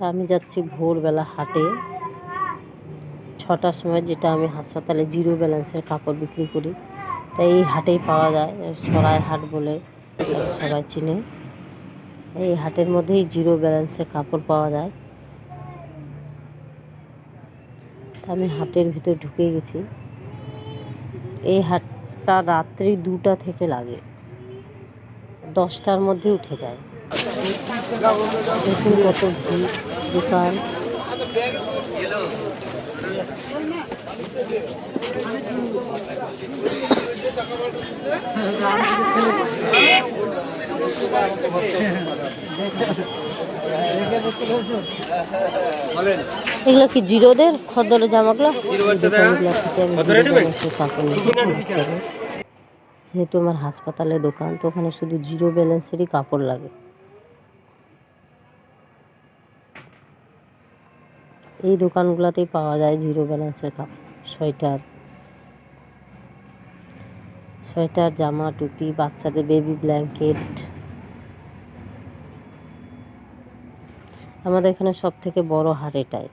তা আমি যাচ্ছি ভোরবেলা হাটে। ছটার সময় যেটা আমি হাসপাতালে জিরো ব্যালেন্সের কাপড় বিক্রি করি। তাই এই হাটেই পাওয়া যায়, সরাই হাট বলে সবাই চিনে। এই হাটের মধ্যেই জিরো ব্যালেন্সের কাপড় পাওয়া যায়। আমি হাটের ভিতর ঢুকে গেছি। এই হাটটা রাত্রি দুটা থেকে লাগে। দশটার মধ্যে উঠে যায়। দেখুন কত দোকান। এগুলো কি জিরোদের খদ্দরের জামাগুলো? যেহেতু আমার হাসপাতালে দোকান তো ওখানে শুধু জিরো ব্যালেন্সেরই কাপড় লাগে। এই দোকানগুলোতেই পাওয়া যায় জিরো ব্যালেন্সের সোয়েটার। সোয়েটার, জামা, টুপি, বাচ্চাদের বেবি ব্ল্যাঙ্কেট। আমাদের এখানে সব থেকে বড় হাট এটাই